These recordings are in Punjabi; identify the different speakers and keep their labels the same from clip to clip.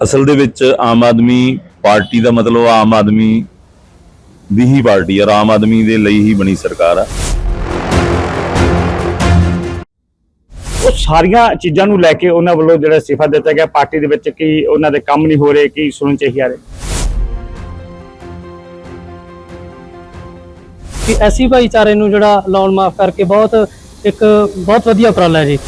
Speaker 1: ਅਸਲ ਦੇ ਵਿੱਚ ਆਮ ਆਦਮੀ ਪਾਰਟੀ ਦਾ ਮਤਲਬ ਆਮ ਆਦਮੀ ਦੀ ਹੀ ਪਾਰਟੀ ਔਰ ਆਮ ਆਦਮੀ ਦੇ ਲਈ ਹੀ ਬਣੀ ਸਰਕਾਰ ਆ।
Speaker 2: ਉਹ ਸਾਰੀਆਂ ਚੀਜ਼ਾਂ ਨੂੰ ਲੈ ਕੇ ਉਹਨਾਂ ਵੱਲੋਂ ਜਿਹੜਾ ਅਸਤੀਫਾ ਦਿੱਤਾ ਗਿਆ ਪਾਰਟੀ ਦੇ ਵਿੱਚ ਕੀ ਉਹਨਾਂ ਦੇ ਕੰਮ ਨਹੀਂ ਹੋ ਰਹੇ ਕੀ ਸੁਣਨ ਚ ਹੀ ਆ ਰਹੇ?
Speaker 3: ਕਿ ਐਸੀ ਭਾਈਚਾਰੇ ਨੂੰ ਜਿਹੜਾ ਲੋਨ ਮਾਫ ਕਰਕੇ ਬਹੁਤ ਇੱਕ ਬਹੁਤ ਵਧੀਆ ਉਪਰਾਲਾ ਹੈ ਜੀ।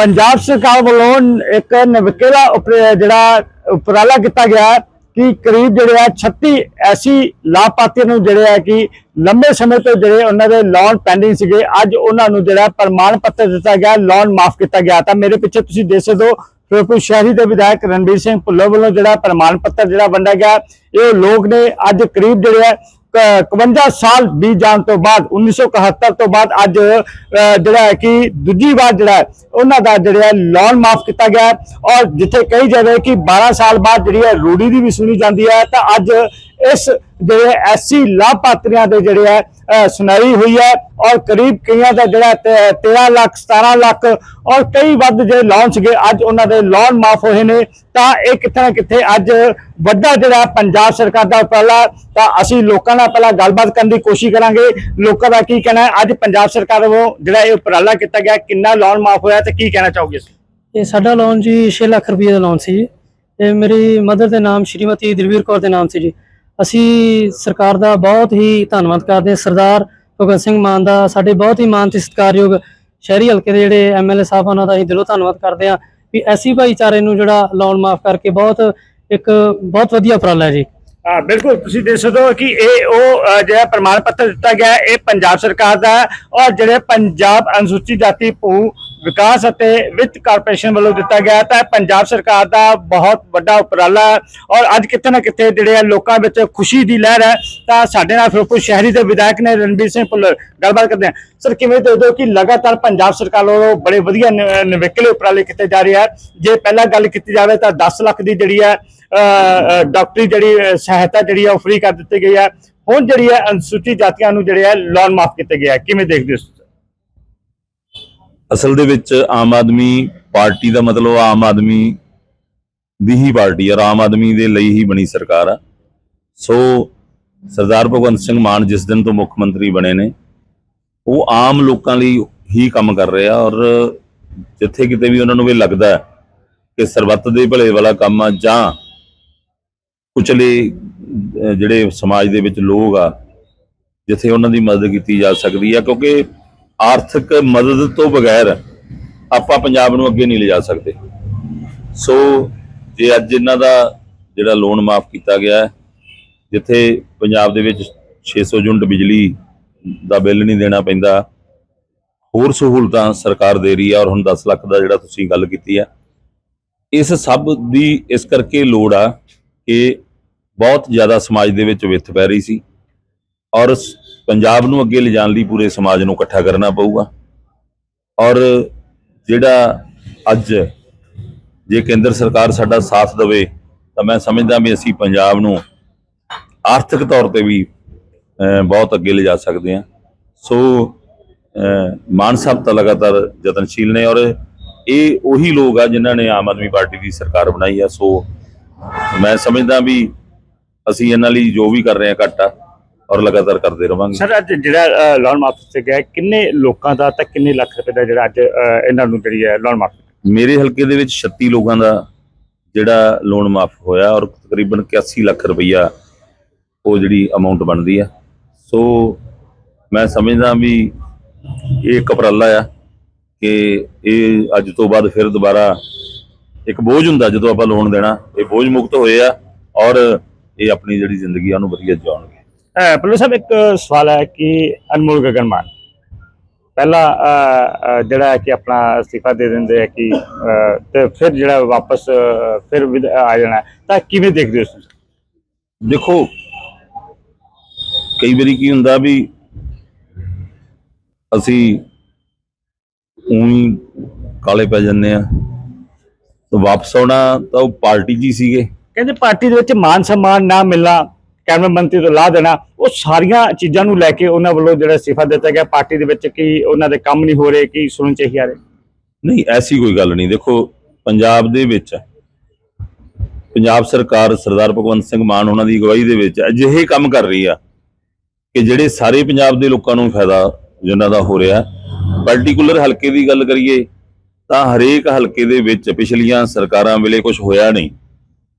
Speaker 2: ਪੰਜਾਬ ਸਰਕਾਰ ਵੱਲੋਂ ਇੱਕ ਨਵਕੇਲਾ ਉਪਰ- ਜਿਹੜਾ ਉਪਰਾਲਾ ਕੀਤਾ ਗਿਆ ਕਿ ਕਰੀਬ ਜਿਹੜੇ ਆ 36 ਐਸੀ ਲਾਭਪਾਤਰੀਆਂ ਨੂੰ ਜਿਹੜੇ ਆ ਕਿ ਲੰਬੇ ਸਮੇਂ ਤੋਂ ਜਿਹੜੇ ਉਹਨਾਂ ਦੇ ਲੋਨ ਪੈਂਡਿੰਗ ਸੀਗੇ, ਅੱਜ ਉਹਨਾਂ ਨੂੰ ਜਿਹੜਾ ਪ੍ਰਮਾਣ ਪੱਤਰ ਦਿੱਤਾ ਗਿਆ ਲੋਨ ਮਾਫ ਕੀਤਾ ਗਿਆ। ਤਾਂ ਮੇਰੇ ਪਿੱਛੇ ਤੁਸੀਂ ਦੇਖ ਸਕਦੇ ਹੋ, ਫਿਰੋਜ਼ਪੁਰ ਸ਼ਹਿਰੀ ਦੇ ਵਿਧਾਇਕ ਰਣਬੀਰ ਸਿੰਘ ਭੁੱਲਰ ਵੱਲੋਂ ਜਿਹੜਾ ਪ੍ਰਮਾਣ ਪੱਤਰ ਜਿਹੜਾ ਵੰਡਿਆ ਗਿਆ, ਇਹ ਲੋਕ ਨੇ ਅੱਜ ਕਰੀਬ ਜਿਹੜੇ ਆ 51 ਸਾਲ ਬੀਤ ਜਾਣ ਤੋਂ ਬਾਅਦ 1971 ਤੋਂ ਬਾਅਦ ਅੱਜ ਅ, ਜਿਹੜਾ ਹੈ ਕਿ ਦੂਜੀ ਵਾਰ ਜਿਹੜਾ ਹੈ, ਉਹਨਾਂ ਦਾ ਜਿਹੜਾ ਲੋਨ ਮਾਫ ਕੀਤਾ ਗਿਆ ਹੈ। ਔਰ ਜਿੱਥੇ ਕਹੀ ਜਾਵੇ ਕਿ 12 ਸਾਲ ਬਾਅਦ ਜਿਹੜੀ ਹੈ ਰੂੜੀ ਦੀ ਵੀ ਸੁਣੀ ਜਾਂਦੀ ਹੈ ਤਾਂ ਅੱਜ ਇਸ ਜਿਹੜੇ ਐਸੀ ਲਾਭਪਾਤਰੀਆਂ ਦੇ ਜਿਹੜੇ ਹੈ ਸੁਣਾਈ ਹੋਈ ਹੈ ਔਰ ਕਰੀਬ ਕਈਆਂ ਦਾ ਜਿਹੜਾ ਤੇ- 13 ਲੱਖ 17 ਲੱਖ ਔਰ ਕਈ ਵੱਧ ਜਿਹੜੇ ਲੋਨ ਸੀਗੇ ਅੱਜ ਉਹਨਾਂ ਦੇ ਲੋਨ ਮਾਫ ਹੋਏ ਨੇ। ਤਾਂ ਇਹ ਕਿੱਥੇ ਨਾ ਕਿਤੇ ਅੱਜ ਵੱਡਾ ਜਿਹੜਾ ਪੰਜਾਬ ਸਰਕਾਰ ਦਾ ਉਪਰਾਲਾ, ਤਾਂ ਅਸੀਂ ਲੋਕਾਂ ਨਾਲ ਪਹਿਲਾਂ ਗੱਲਬਾਤ ਕਰਨ ਦੀ ਕੋਸ਼ਿਸ਼ ਕਰਾਂਗੇ। ਲੋਕਾਂ ਦਾ ਕੀ ਕਹਿਣਾ ਹੈ? ਅੱਜ ਪੰਜਾਬ ਸਰਕਾਰ ਵੱਲੋਂ ਜਿਹੜਾ ਇਹ ਉਪਰਾਲਾ ਕੀਤਾ ਗਿਆ, ਕਿੰਨਾ ਲੋਨ ਮਾਫ ਹੋਇਆ ਤੇ ਕੀ ਕਹਿਣਾ ਚਾਹੋਗੇ
Speaker 3: ਇਹ ਸਾਡਾ ਲੋਨ ਜੀ 6 ਲੱਖ ਰੁਪਏ ਦਾ ਲੋਨ ਸੀ ਜੀ। ਇਹ ਮੇਰੀ ਮਦਰ ਦੇ ਨਾਮ ਸ਼੍ਰੀਮਤੀ ਦਲਵੀਰ ਕੌਰ ਦੇ ਨਾਮ ਸੀ ਜੀ। ਅਸੀਂ ਸਰਕਾਰ ਦਾ ਬਹੁਤ ਹੀ ਧੰਨਵਾਦ ਕਰਦੇ ਹਾਂ। ਸਰਦਾਰ ਭਗਤ ਸਿੰਘ ਮਾਨ ਦਾ ਸਾਡੇ ਬਹੁਤ ਹੀ ਮਾਨ ਤੇ ਸਤਿਕਾਰਯੋਗ ਸ਼ਹਿਰੀ ਹਲਕੇ ਦੇ ਜਿਹੜੇ ਐਮਐਲਏ ਸਾਹਿਬ ਉਹਨਾਂ ਦਾ ਅਸੀਂ ਦਿਲੋਂ ਧੰਨਵਾਦ ਕਰਦੇ ਹਾਂ ਵੀ ਐਸੀ ਭਾਈਚਾਰੇ ਨੂੰ ਜਿਹੜਾ ਲੋਨ ਮਾਫ ਕਰਕੇ ਬਹੁਤ ਇੱਕ ਬਹੁਤ ਵਧੀਆ ਉਪਰਾਲਾ ਹੈ ਜੀ।
Speaker 2: ਹਾਂ, ਬਿਲਕੁਲ। ਤੁਸੀਂ ਦੇਖ ਸਕਦੇ ਹੋ ਕਿ ਇਹ ਉਹ ਜਿਹੜਾ ਪ੍ਰਮਾਣ ਪੱਤਰ ਦਿੱਤਾ ਗਿਆ, ਇਹ ਪੰਜਾਬ ਸਰਕਾਰ ਦਾ ਹੈ ਔਰ ਜਿਹੜੇ ਪੰਜਾਬ ਅਨੁਸੂਚਿਤ ਜਾਤੀ ਭੂ ਵਿਕਾਸ ਅਤੇ ਵਿੱਤ ਕਾਰਪੋਰੇਸ਼ਨ ਵੱਲੋਂ ਦਿੱਤਾ ਗਿਆ ਤਾਂ ਪੰਜਾਬ ਸਰਕਾਰ ਦਾ ਬਹੁਤ ਵੱਡਾ ਉਪਰਾਲਾ ਹੈ ਔਰ ਅੱਜ ਕਿਤੇ ਨਾ ਕਿਤੇ ਜਿਹੜੇ ਆ ਲੋਕਾਂ ਵਿੱਚ ਖੁਸ਼ੀ ਦੀ ਲਹਿਰ ਹੈ। ਤਾਂ ਸਾਡੇ ਨਾਲ ਫਿਰੋਜ਼ਪੁਰ ਸ਼ਹਿਰੀ ਦੇ ਵਿਧਾਇਕ ਨੇ ਰਣਬੀਰ ਸਿੰਘ ਭੁੱਲਰ ਗੱਲਬਾਤ ਕਰਦੇ ਹਾਂ। ਸਰ, ਕਿਵੇਂ ਦੇਖਦੇ ਹੋ ਕਿ ਲਗਾਤਾਰ ਪੰਜਾਬ ਸਰਕਾਰ ਵੱਲੋਂ ਬੜੇ ਵਧੀਆ ਨ- ਨਿਵੇਕਲੇ ਉਪਰਾਲੇ ਕੀਤੇ ਜਾ ਰਹੇ ਆ। ਜੇ ਪਹਿਲਾਂ ਗੱਲ ਕੀਤੀ ਜਾਵੇ ਤਾਂ 10 ਲੱਖ ਦੀ ਜਿਹੜੀ ਹੈ ਡਾਕਟਰੀ ਜਿਹੜੀ ਸਹਾਇਤਾ ਜਿਹੜੀ ਹੈ ਉਹ ਫ੍ਰੀ ਕਰ ਦਿੱਤੀ ਗਈ ਹੈ। ਹੁਣ ਜਿਹੜੀ ਹੈ ਅਨੁਸੂਚਿਤ ਜਾਤੀਆਂ ਨੂੰ ਜਿਹੜੇ ਹੈ ਲੋਨ ਮਾਫ ਕੀਤੇ ਗਿਆ ਕਿਵੇਂ ਦੇਖਦੇ ਹੋ
Speaker 1: ਅਸਲ ਦੇ ਵਿੱਚ ਆਮ ਆਦਮੀ ਪਾਰਟੀ ਦਾ ਮਤਲਬ ਆਮ ਆਦਮੀ ਦੀ ਹੀ ਪਾਰਟੀ ਹੈ ਔਰ ਆਮ ਆਦਮੀ ਦੇ ਲਈ ਹੀ ਬਣੀ ਸਰਕਾਰ ਆ। ਸੋ ਸਰਦਾਰ ਭਗਵੰਤ ਸਿੰਘ ਮਾਨ ਜਿਸ ਦਿਨ ਤੋਂ ਮੁੱਖ ਮੰਤਰੀ ਬਣੇ ਨੇ, ਉਹ ਆਮ ਲੋਕਾਂ ਲਈ ਹੀ ਕੰਮ ਕਰ ਰਹੇ ਆ ਔਰ ਜਿੱਥੇ ਕਿਤੇ ਵੀ ਉਹਨਾਂ ਨੂੰ ਇਹ ਲੱਗਦਾ ਕਿ ਸਰਬੱਤ ਦੇ ਭਲੇ ਵਾਲਾ ਕੰਮ ਆ ਜਾਂ ਕੁਚਲੇ ਜਿਹੜੇ ਸਮਾਜ ਦੇ ਵਿੱਚ ਲੋਕ ਆ, ਜਿੱਥੇ ਉਹਨਾਂ ਦੀ ਮਦਦ ਕੀਤੀ ਜਾ ਸਕਦੀ ਆ, ਕਿਉਂਕਿ ਆਰਥਿਕ ਮਦਦ ਤੋਂ ਬਗੈਰ ਆਪਾਂ ਪੰਜਾਬ ਨੂੰ ਅੱਗੇ ਨਹੀਂ ਲਿਜਾ ਸਕਦੇ। ਸੋ ਜੇ ਅੱਜ ਇਹਨਾਂ ਦਾ ਜਿਹੜਾ ਲੋਨ ਮਾਫ ਕੀਤਾ ਗਿਆ ਜਿੱਥੇ ਪੰਜਾਬ ਦੇ ਵਿੱਚ 600 ਯੂਨਿਟ ਬਿਜਲੀ ਦਾ ਬਿੱਲ ਨਹੀਂ ਦੇਣਾ ਪੈਂਦਾ, ਹੋਰ ਸਹੂਲਤਾਂ ਸਰਕਾਰ ਦੇ ਰਹੀ ਹੈ ਔਰ ਹੁਣ 10 ਲੱਖ ਦਾ ਜਿਹੜਾ ਤੁਸੀਂ ਗੱਲ ਕੀਤੀ ਹੈ ਇਸ ਸਭ ਦੀ ਇਸ ਕਰਕੇ ਲੋੜ ਆ ਕਿ ਬਹੁਤ ਜ਼ਿਆਦਾ ਸਮਾਜ ਦੇ ਵਿੱਚ ਵਿੱਥ ਪੈ ਰਹੀ ਸੀ ਔਰ ਪੰਜਾਬ ਨੂੰ ਅੱਗੇ ਲਿਜਾਣ ਲਈ ਪੂਰੇ ਸਮਾਜ ਨੂੰ ਇਕੱਠਾ ਕਰਨਾ ਪਊਗਾ। ਔਰ ਜਿਹੜਾ ਅੱਜ ਜੇ ਕੇਂਦਰ ਸਰਕਾਰ ਸਾਡਾ ਸਾਥ ਦੇਵੇ, ਤਾਂ ਮੈਂ ਸਮਝਦਾ ਵੀ ਅਸੀਂ ਪੰਜਾਬ ਨੂੰ ਆਰਥਿਕ ਤੌਰ ਤੇ ਵੀ ਬਹੁਤ ਅੱਗੇ ਲਿਜਾ ਸਕਦੇ ਹਾਂ। ਸੋ ਮਾਨ ਸਾਹਿਬ ਤਾਂ ਲਗਾਤਾਰ ਯਤਨਸ਼ੀਲ ਨੇ ਔਰ ਇਹ ਉਹੀ ਲੋਕ ਆ ਜਿਨ੍ਹਾਂ ਨੇ ਆਮ ਆਦਮੀ ਪਾਰਟੀ ਦੀ ਸਰਕਾਰ ਬਣਾਈ ਆ। ਸੋ ਮੈਂ ਸਮਝਦਾ ਵੀ ਅਸੀਂ ਇਹਨਾਂ ਲਈ ਜੋ ਵੀ ਕਰ ਰਹੇ ਹਾਂ ਘੱਟ ਆ। ਔਰ ਲਗਾਤਾਰ ਕਰਦੇ ਰਵਾਂਗੇ।
Speaker 2: ਸਰ ਅੱਜ ਜਿਹੜਾ ਲੋਨ ਮਾਫ ਕੀਤਾ ਗਿਆ ਕਿੰਨੇ ਲੋਕਾਂ ਦਾ ਤਾਂ ਕਿੰਨੇ ਲੱਖ ਰੁਪਏ ਦਾ ਜਿਹੜਾ ਅੱਜ ਇਹਨਾਂ ਨੂੰ ਜਿਹੜੀ ਹੈ ਲੋਨ ਮਾਫ
Speaker 1: ਮੇਰੇ ਹਲਕੇ ਦੇ ਵਿੱਚ 36 ਲੋਕਾਂ ਦਾ ਜਿਹੜਾ ਲੋਨ ਮਾਫ ਹੋਇਆ ਔਰ ਤਕਰੀਬਨ 81 ਲੱਖ ਰੁਪਈਆ ਉਹ ਜਿਹੜੀ ਅਮਾਉਂਟ ਬਣਦੀ ਆ। ਸੋ ਮੈਂ ਸਮਝਦਾ ਵੀ ਇਹ ਇੱਕ ਉਪਰਾਲਾ ਆ ਕਿ ਇਹ ਅੱਜ ਤੋਂ ਬਾਅਦ ਫਿਰ ਦੁਬਾਰਾ ਇੱਕ ਬੋਝ ਹੁੰਦਾ ਜਦੋਂ ਆਪਾਂ ਲੋਨ ਦੇਣਾ ਇਹ ਬੋਝ ਮੁਕਤ ਹੋਏ ਆ ਔਰ ਇਹ ਆਪਣੀ ਜਿਹੜੀ ਜ਼ਿੰਦਗੀ ਆ ਉਹਨੂੰ ਵਧੀਆ ਜਿਉਣਗੇ।
Speaker 2: ਭੁੱਲਰ ਸਾਹਿਬ ਇੱਕ ਸਵਾਲ ਹੈ ਕਿ ਅਨਮੋਲ ਗਗਨ ਮਾਨ ਪਹਿਲਾ ਜਿਹੜਾ ਹੈ ਕਿ ਆਪਣਾ ਅਸਤੀਫਾ ਦੇ ਦਿੰਦੇ ਆ ਕਿ ਤੇ ਫਿਰ ਜਿਹੜਾ ਵਾਪਸ ਫਿਰ ਆ ਜਾਣਾ ਹੈ। ਤਾਂ ਕਿਵੇਂ ਦੇਖਦੇ ਹੋ ਤੁਸੀਂ
Speaker 1: ਦੇਖੋ ਕਈ ਵਾਰੀ ਕੀ ਹੁੰਦਾ ਵੀ ਅਸੀਂ ਉਹੀ ਕਾਲੇ ਪੈ ਜੰਨੇ ਆ ਤਾਂ ਵਾਪਸ ਆਉਣਾ ਤਾਂ ਉਹ ਪਾਰਟੀ ਜੀ ਸੀਗੇ
Speaker 2: ਕਹਿੰਦੇ ਪਾਰਟੀ ਦੇ ਵਿੱਚ ਮਾਨ ਸਨਮਾਨ ਨਾ ਮਿਲਣਾ ਕੈਬਨਿਟ ਮੰਤਰੀ ਤੋਂ ਲਾ ਦੇਣਾ, ਉਹ ਸਾਰੀਆਂ ਚੀਜ਼ਾਂ ਨੂੰ ਲੈ ਕੇ ਉਹਨਾਂ ਵੱਲੋਂ ਜਿਹੜਾ ਅਸਤੀਫਾ ਦਿੱਤਾ ਗਿਆ, ਪਾਰਟੀ ਦੇ ਵਿੱਚ ਕਿ ਉਹਨਾਂ ਦੇ ਕੰਮ ਨਹੀਂ ਹੋ ਰਹੇ, ਕੀ ਸੁਣਨ ਚ ਹੀ ਆ ਰਹੇ?
Speaker 1: ਨਹੀਂ, ਐਸੀ ਕੋਈ ਗੱਲ ਨਹੀਂ। ਦੇਖੋ, ਪੰਜਾਬ ਦੇ ਵਿੱਚ, ਪੰਜਾਬ ਸਰਕਾਰ ਸਰਦਾਰ ਭਗਵੰਤ ਸਿੰਘ ਮਾਨ ਉਹਨਾਂ ਦੀ ਅਗਵਾਈ ਦੇ ਵਿੱਚ ਅਜਿਹੇ ਕੰਮ ਕਰ ਰਹੀ ਆ ਕਿ ਜਿਹੜੇ ਸਾਰੇ ਪੰਜਾਬ ਦੇ ਲੋਕਾਂ ਨੂੰ ਫਾਇਦਾ ਜਿਨ੍ਹਾਂ ਦਾ ਹੋ ਰਿਹਾ। ਪਾਰਟਿਕੂਲਰ ਹਲਕੇ ਦੀ ਗੱਲ ਕਰੀਏ, ਤਾਂ ਹਰੇਕ ਹਲਕੇ ਦੇ ਵਿੱਚ ਪਿਛਲੀਆਂ ਸਰਕਾਰਾਂ ਵੇਲੇ ਕੁਝ ਹੋਇਆ ਨਹੀਂ।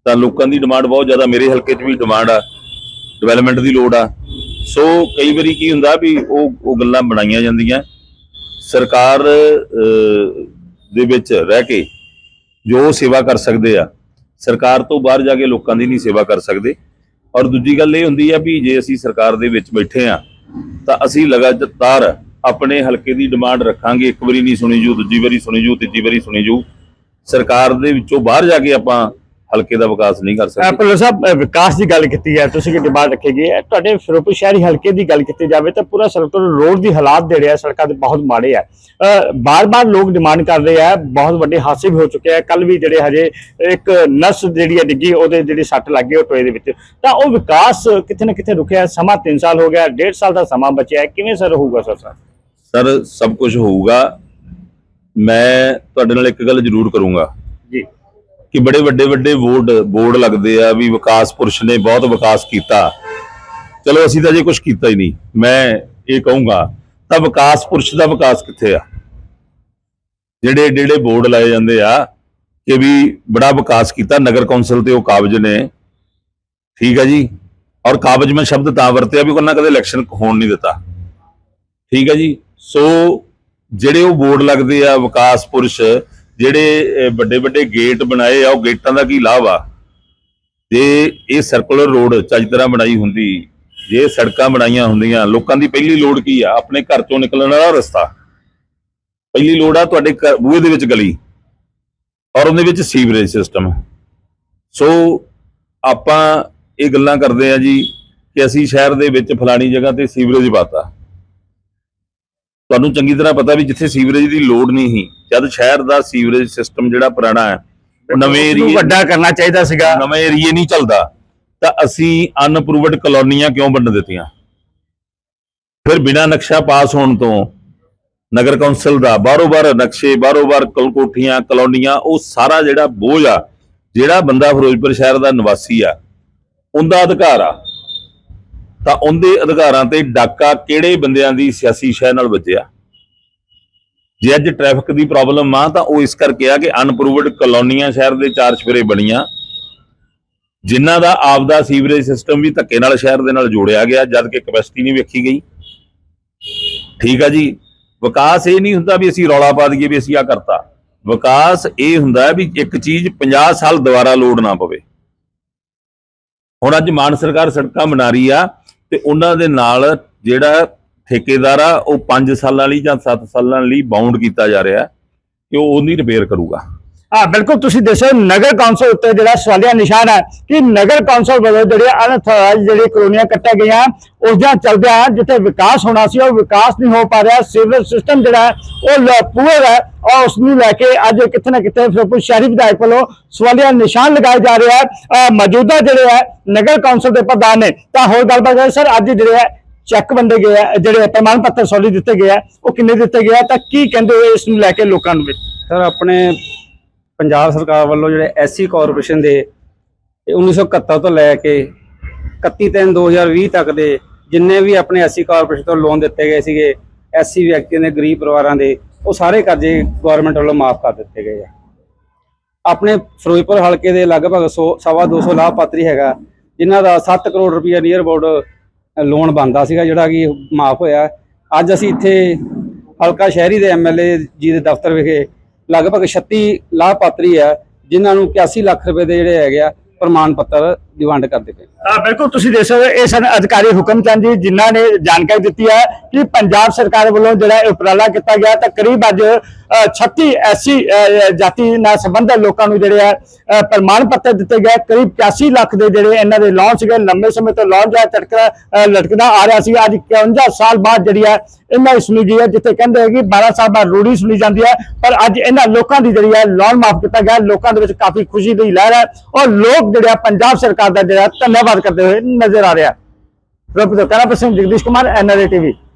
Speaker 1: ਤਾਂ ਲੋਕਾਂ ਦੀ ਡਿਮਾਂਡ ਬਹੁਤ ਜ਼ਿਆਦਾ, ਮੇਰੇ ਹਲਕੇ 'ਚ ਵੀ ਡਿਮਾਂਡ ਆ। ਡਿਵੈਲਪਮੈਂਟ ਦੀ ਲੋੜ ਆ। ਸੋ ਕਈ ਵਾਰੀ ਕੀ ਹੁੰਦਾ ਵੀ ਉਹ ਉਹ ਗੱਲਾਂ ਬਣਾਈਆਂ ਜਾਂਦੀਆਂ। ਸਰਕਾਰ ਦੇ ਵਿੱਚ ਰਹਿ ਕੇ ਜੋ ਸੇਵਾ ਕਰ ਸਕਦੇ ਆ, ਸਰਕਾਰ ਤੋਂ ਬਾਹਰ ਜਾ ਕੇ ਲੋਕਾਂ ਦੀ ਨਹੀਂ ਸੇਵਾ ਕਰ ਸਕਦੇ। ਔਰ ਦੂਜੀ ਗੱਲ ਇਹ ਹੁੰਦੀ ਆ ਵੀ ਜੇ ਅਸੀਂ ਸਰਕਾਰ ਦੇ ਵਿੱਚ ਬੈਠੇ ਆ, ਤਾਂ ਅਸੀਂ ਲਗਾਤਾਰ ਆਪਣੇ ਹਲਕੇ ਦੀ ਡਿਮਾਂਡ ਰੱਖਾਂਗੇ। ਇੱਕ ਵਾਰੀ ਨਹੀਂ ਸੁਣੀ ਜੂ, ਦੂਜੀ ਵਾਰੀ ਸੁਣੀ ਜੂ, ਤੀਜੀ ਵਾਰੀ ਸੁਣੀ ਜੂ। ਸਰਕਾਰ ਦੇ ਵਿੱਚੋਂ ਬਾਹਰ ਜਾ ਕੇ ਆਪਾਂ ਹਲਕੇ ਦਾ ਵਿਕਾਸ ਨਹੀਂ ਕਰ ਸਕਦੇ।
Speaker 2: ਭੁੱਲਰ ਸਾਹਿਬ ਵਿਕਾਸ ਦੀ ਗੱਲ ਕੀਤੀ ਹੈ ਤੁਸੀਂ ਕਿ ਡਿਮਾਂਡ ਰੱਖੀ ਗਈ ਹੈ ਤੁਹਾਡੇ ਫਿਰੋਜ਼ਪੁਰ ਸ਼ਹਿਰੀ ਹਲਕੇ ਦੀ ਗੱਲ ਕੀਤੀ ਜਾਵੇ ਤਾਂ ਪੂਰਾ ਸਰਕਲ ਰੋਡ ਦੀ ਹਾਲਾਤ ਜਿਹੜੇ ਆ ਸੜਕਾਂ ਦੇ ਬਹੁਤ ਮਾੜੇ ਆ। ਬਾਰ-ਬਾਰ ਲੋਕ ਡਿਮਾਂਡ ਕਰ ਰਹੇ ਆ ਬਹੁਤ ਵੱਡੇ ਹਾਦਸੇ ਵੀ ਹੋ ਚੁੱਕੇ ਆ। ਕੱਲ ਵੀ ਜਿਹੜੇ ਹਜੇ ਇੱਕ ਨਸ ਜਿਹੜੀ ਹੈ ਡਿੱਗੀ ਉਹਦੇ ਜਿਹੜੀ ਸੱਟ ਲੱਗ ਗਈ ਉਹ ਟੋਏ ਦੇ ਵਿੱਚ। ਤਾਂ ਉਹ ਵਿਕਾਸ ਕਿਤੇ ਨਾ ਕਿਤੇ ਰੁਕਿਆ ਸਮਾਂ 3 ਸਾਲ ਹੋ ਗਿਆ 1.5 ਸਾਲ ਦਾ ਸਮਾਂ ਬਚਿਆ ਕਿਵੇਂ ਸਰ ਹੋਊਗਾ ਸਰ ਸਰ?
Speaker 1: ਸਭ ਕੁਝ ਹੋਊਗਾ। ਮੈਂ ਤੁਹਾਡੇ ਨਾਲ ਇੱਕ ਗੱਲ ਜ਼ਰੂਰ ਕਰੂੰਗਾ। ਕਿ ਬੜੇ ਵੱਡੇ ਵੱਡੇ ਬੋਰਡ ਬੋਰਡ ਲੱਗਦੇ ਆ, ਵੀ ਵਿਕਾਸ ਪੁਰਸ਼ ਨੇ ਬਹੁਤ ਵਿਕਾਸ ਕੀਤਾ। ਚਲੋ ਅਸੀਂ ਤਾਂ ਜੇ ਕੁਝ ਕੀਤਾ ਹੀ ਨਹੀਂ। ਮੈਂ ਇਹ ਕਹੂੰਗਾ, ਤਾਂ ਵਿਕਾਸ ਪੁਰਸ਼ ਦਾ ਵਿਕਾਸ ਕਿੱਥੇ ਆ? ਜਿਹੜੇ ਜਿਹੜੇ ਬੋਰਡ ਲਾਏ ਜਾਂਦੇ ਆ ਕਿ ਵੀ ਬੜਾ ਵਿਕਾਸ ਕੀਤਾ, ਨਗਰ ਕੌਂਸਲ ਤੇ ਉਹ ਕਾਬਜ ਨੇ। ਠੀਕ ਆ ਜੀ? ਔਰ ਕਾਬਜ ਮੈਂ ਸ਼ਬਦ ਤਾਂ ਵਰਤਿਆ ਵੀ ਉਹਨਾਂ ਕਦੇ ਇਲੈਕਸ਼ਨ ਹੋਣ ਨਹੀਂ ਦਿੱਤਾ। ਠੀਕ ਆ ਜੀ? ਸੋ, ਜਿਹੜੇ ਉਹ ਬੋਰਡ ਲੱਗਦੇ ਆ ਵਿਕਾਸ ਪੁਰਸ਼ ਜਿਹੜੇ ਵੱਡੇ ਵੱਡੇ ਗੇਟ ਬਣਾਏ ਆ, ਉਹ ਗੇਟਾਂ ਦਾ ਕੀ ਲਾਭ ਆ? ਜੇ ਇਹ ਸਰਕੂਲਰ ਰੋਡ ਚੱਜ ਤਰ੍ਹਾਂ ਬਣਾਈ ਹੁੰਦੀ, ਜੇ ਸੜਕਾਂ ਬਣਾਈਆਂ ਹੁੰਦੀਆਂ, ਲੋਕਾਂ ਦੀ ਪਹਿਲੀ ਲੋੜ ਕੀ ਆ? ਆਪਣੇ ਘਰ ਚੋਂ ਨਿਕਲਣ ਵਾਲਾ ਰਸਤਾ। ਪਹਿਲੀ ਲੋੜ ਆ ਤੁਹਾਡੇ ਘਰ- ਬੂਹੇ ਦੇ ਵਿੱਚ ਗਲੀ ਔਰ ਉਹਦੇ ਵਿੱਚ ਸੀਵਰੇਜ ਸਿਸਟਮ ਸੋ ਆਪਾਂ ਇਹ ਗੱਲਾਂ ਕਰਦੇ ਆ ਜੀ ਕਿ ਅਸੀਂ ਸ਼ਹਿਰ ਦੇ ਵਿੱਚ ਫਲਾਣੀ ਜਗ੍ਹਾ ਤੇ ਸੀਵਰੇਜ ਪਾਤਾ। ਤੁਹਾਨੂੰ ਚੰਗੀ ਤਰ੍ਹਾਂ ਪਤਾ ਵੀ ਜਿੱਥੇ ਸੀਵਰੇਜ ਦੀ ਲੋੜ ਨਹੀਂ ਸੀ। ਜਦ ਸ਼ਹਿਰ ਦਾ ਸੀਵਰੇਜ ਸਿਸਟਮ ਜਿਹੜਾ ਪੁਰਾਣਾ ਹੈ ਉਹ ਨਵੇਂ ਏਰੀਏ
Speaker 2: ਵੱਡਾ ਕਰਨਾ ਚਾਹੀਦਾ ਸੀਗਾ।
Speaker 1: ਨਵੇਂ ਏਰੀਏ ਨਹੀਂ ਚੱਲਦਾ ਤਾਂ ਅਸੀਂ ਅਨਅਪਰੂਵਡ ਕਲੋਨੀਆਂ ਕਿਉਂ ਵੰਡ ਦਿੱਤੀਆਂ? ਫਿਰ ਬਿਨਾਂ ਨਕਸ਼ਾ ਪਾਸ ਹੋਣ ਤੋਂ ਨਗਰ ਕੌਂਸਲ ਦਾ ਬਾਰੋ-ਬਾਰ ਨਕਸ਼ੇ ਬਾਰੋ-ਬਾਰ ਕਲ ਕੋਠੀਆਂ ਕਲੋਨੀਆਂ ਉਹ ਸਾਰਾ ਜਿਹੜਾ ਬੋਝ ਆ ਜਿਹੜਾ ਬੰਦਾ ਫਿਰੋਜ਼ਪੁਰ ਸ਼ਹਿਰ ਦਾ ਨਿਵਾਸੀ ਆ ਉਹਦਾ ਅਧਿਕਾਰ ਆ। ਤਾਂ ਉਹਦੇ ਅਧਿਕਾਰਾਂ ਤੇ ਡਾਕਾ ਕਿਹੜੇ ਬੰਦਿਆਂ ਦੀ ਸਿਆਸੀ ਸ਼ਹਿ ਨਾਲ ਵੱਜਿਆ? ਜੇ ਅੱਜ ਟ੍ਰੈਫਿਕ ਦੀ ਪ੍ਰੋਬਲਮ ਆ, ਤਾਂ ਉਹ ਇਸ ਕਰਕੇ ਆ ਕਿ ਅਨਪਰੂਵਡ ਕਲੋਨੀਆਂ ਸ਼ਹਿਰ ਦੇ ਚਾਰ ਚਫੇਰੇ ਬਣੀਆਂ। ਜਿਨ੍ਹਾਂ ਦਾ ਆਪਦਾ ਸੀਵਰੇਜ ਸਿਸਟਮ ਵੀ ਧੱਕੇ ਨਾਲ ਸ਼ਹਿਰ ਦੇ ਨਾਲ ਜੋੜਿਆ ਗਿਆ, ਜਦ ਕਿ ਕਪੈਸਿਟੀ ਨਹੀਂ ਵੇਖੀ ਗਈ। ਠੀਕ ਆ ਜੀ? ਵਿਕਾਸ ਇਹ ਨਹੀਂ ਹੁੰਦਾ ਵੀ ਅਸੀਂ ਰੌਲਾ ਪਾ ਦਈਏ ਵੀ ਅਸੀਂ ਆ ਕਰਤਾ। ਵਿਕਾਸ ਇਹ ਹੁੰਦਾ ਵੀ ਇੱਕ ਚੀਜ਼ 50 ਸਾਲ ਦੁਬਾਰਾ ਲੋਡ ਨਾ ਪਵੇ। ਹੁਣ ਅੱਜ ਮਾਨ ਸਰਕਾਰ ਸੜਕਾਂ ਬਣਾ ਰਹੀ ਆ ਤੇ ਉਹਨਾਂ ਦੇ ਨਾਲ ਜਿਹੜਾ ਠੇਕੇਦਾਰ ਆ, ਉਹ 5 ਸਾਲਾਂ ਲਈ ਜਾਂ 7 ਸਾਲਾਂ ਲਈ ਬਾਉਂਡ ਕੀਤਾ ਜਾ ਰਿਹਾ ਕਿ ਉਹ ਉਹਦੀ ਰਿਪੇਅਰ ਕਰੂਗਾ।
Speaker 2: ਹਾਂ ਬਿਲਕੁਲ ਤੁਸੀਂ ਦੱਸੋ ਨਗਰ ਕੌਂਸਲ ਉੱਤੇ ਜਿਹੜਾ ਸਵਾਲੀਆ ਨਿਸ਼ਾਨ ਹੈ ਕਿ ਨਗਰ ਕੌਂਸਲ ਵੱਲੋਂ ਜਿਹੜੇ ਅਨਥਰਾਈਜ਼ ਜਿਹੜੇ ਕਲੋਨੀਆਂ ਕੱਟੀਆਂ ਗਈਆਂ ਉਸ ਜਾਂ ਚੱਲਦਿਆਂ ਜਿੱਥੇ ਵਿਕਾਸ ਹੋਣਾ ਸੀ, ਉਹ ਵਿਕਾਸ ਨਹੀਂ ਹੋ ਪਾ ਰਿਹਾ, ਸਿਵਲ ਸਿਸਟਮ ਜਿਹੜਾ ਉਹ ਪੂਰ ਹੈ, ਔਰ ਉਸ ਨੂੰ ਲੈ ਕੇ ਅੱਜ ਕਿੱਥੇ ਨਾ ਕਿਤੇ ਫਿਰੋਜ਼ਪੁਰ ਸ਼ਹਿਰੀ ਵਿਧਾਇਕ ਵੱਲੋਂ ਸਵਾਲੀਆ ਨਿਸ਼ਾਨ ਲਗਾਏ ਜਾ ਰਿਹਾ ਹੈ ਮੌਜੂਦਾ ਜਿਹੜੇ ਹੈ, ਨਗਰ ਕੌਂਸਲ ਦੇ ਪ੍ਰਧਾਨ ਨੇ, ਤਾਂ ਹੋਰ ਗੱਲਬਾਤ ਕਰੀਏ ਸਰ, ਅੱਜ ਜਿਹੜੇ ਹੈ, ਚੈੱਕ ਵੰਡੇ ਗਏ ਆ ਜਿਹੜੇ ਪ੍ਰਮਾਣ ਪੱਤਰ ਸੌਲੀ ਦਿੱਤੇ ਗਏ ਆ ਉਹ ਕਿੰਨੇ ਦਿੱਤੇ ਗਏ ਆ ਤਾਂ ਕੀ ਕਹਿੰਦੇ ਹੋ ਇਸ ਨੂੰ ਲੈ ਕੇ ਲੋਕਾਂ ਨੂੰ
Speaker 4: ਸਰ, ਆਪਣੇ ਪੰਜਾਬ ਸਰਕਾਰ ਵੱਲੋਂ ਜਿਹੜੇ ਐਸਸੀ ਕਾਰਪੋਰੇਸ਼ਨ ਦੇ ਇਹ 1971 ਤੋਂ ਲੈ ਕੇ 31 ਤਿੰਨ 2020 ਤੱਕ ਦੇ ਜਿੰਨੇ ਵੀ ਆਪਣੇ ਐਸਸੀ ਕਾਰਪੋਰੇਸ਼ਨ ਤੋਂ ਲੋਨ ਦਿੱਤੇ ਗਏ ਸੀਗੇ, ਐਸਸੀ ਵਿਅਕਤੀਆਂ ਦੇ, ਗਰੀਬ ਪਰਿਵਾਰਾਂ ਦੇ, ਉਹ ਸਾਰੇ ਕਰਜ਼ੇ ਗਵਰਨਮੈਂਟ ਵੱਲੋਂ ਮਾਫ ਕਰ ਦਿੱਤੇ ਗਏ ਆ। ਆਪਣੇ ਫਿਰੋਜ਼ਪੁਰ ਹਲਕੇ ਦੇ ਲਗਭਗ 100 ਸਵਾ 200 ਲਾਭਪਾਤਰੀ ਹੈਗਾ, ਜਿਨ੍ਹਾਂ ਦਾ 7 ਕਰੋੜ ਰੁਪਏ ਨੀਅਰ ਅਬਾਊਟ ਲੋਨ ਬਣਦਾ ਸੀਗਾ, ਜਿਹੜਾ ਕਿ ਮਾਫ ਹੋਇਆ। ਅੱਜ ਅਸੀਂ ਇੱਥੇ ਹਲਕਾ ਸ਼ਹਿਰੀ ਦੇ ਐਮਐਲਏ ਜੀ ਦੇ ਦਫ਼ਤਰ ਵਿਖੇ ਲਗਭਗ 36 ਲਾਭਪਾਤਰੀ ਹੈ, ਜਿਨ੍ਹਾਂ ਨੂੰ 81 ਲੱਖ ਰੁਪਏ ਦੇ ਜਿਹੜੇ ਹੈਗੇ ਆ ਪ੍ਰਮਾਣ ਪੱਤਰ ਦੀ ਵੰਡ ਕਰ ਦਿੱਤੇ
Speaker 2: ਹਾਂ ਬਿਲਕੁਲ ਤੁਸੀਂ ਦੇਖ ਸਕਦੇ ਹੋ ਇਹ ਸਨ ਅਧਿਕਾਰੀ ਹੁਕਮ ਚੰਦ ਜੀ ਜਿਨ੍ਹਾਂ ਨੇ ਜਾਣਕਾਰੀ ਦਿੱਤੀ ਹੈ ਕਿ ਪੰਜਾਬ ਸਰਕਾਰ ਵੱਲੋਂ ਜਿਹੜਾ ਉਪਰਾਲਾ ਕੀਤਾ ਗਿਆ ਤਾਂ ਕਰੀਬ ਅੱਜ 36 ਐਸੀ ਜਾਤੀ ਨਾਲ ਸੰਬੰਧਿਤ ਲੋਕਾਂ ਨੂੰ ਜਿਹੜੇ ਆ ਪ੍ਰਮਾਣ ਪੱਤਰ ਦਿੱਤੇ ਗਏ ਕਰੀਬ 81 ਲੱਖ ਦੇ ਜਿਹੜੇ ਇਹਨਾਂ ਦੇ ਲੋਨ ਸੀਗੇ ਲੰਬੇ ਸਮੇਂ ਤੋਂ ਲੋਨ ਜਿਹੜਾ ਟਟਕਾ ਲਟਕਦਾ ਆ ਰਿਹਾ ਸੀ ਅੱਜ 51 ਸਾਲ ਬਾਅਦ ਜਿਹੜੀ ਹੈ ਇਹਨਾਂ ਦੀ ਸੁਣੀ ਗਈ ਹੈ ਜਿੱਥੇ ਕਹਿੰਦੇ ਹੈ ਕਿ 12 ਸਾਲ ਬਾਅਦ ਰੂੜੀ ਸੁਣੀ ਜਾਂਦੀ ਹੈ ਪਰ ਅੱਜ ਇਹਨਾਂ ਲੋਕਾਂ ਦੀ ਜਿਹੜੀ ਹੈ ਲੋਨ ਮਾਫ ਕੀਤਾ ਗਿਆ ਲੋਕਾਂ ਦੇ ਵਿੱਚ ਕਾਫੀ ਖੁਸ਼ੀ ਦੀ ਲਹਿਰ ਹੈ ਔਰ ਲੋਕ ਜਿਹੜੇ ਆ ਪੰਜਾਬ ਸਰਕਾਰ ਦਾ ਜਿਹੜਾ ਧੰਨਵਾਦ ਕਰਦੇ ਹੋਏ ਨਜ਼ਰ ਆ ਰਿਹਾ ਰੂਪ ਕਰਾ ਪ੍ਰਸੰਗ ਜਗਦੀਸ਼ ਕੁਮਾਰ ਐਨਆਰਏ ਟੀਵੀ।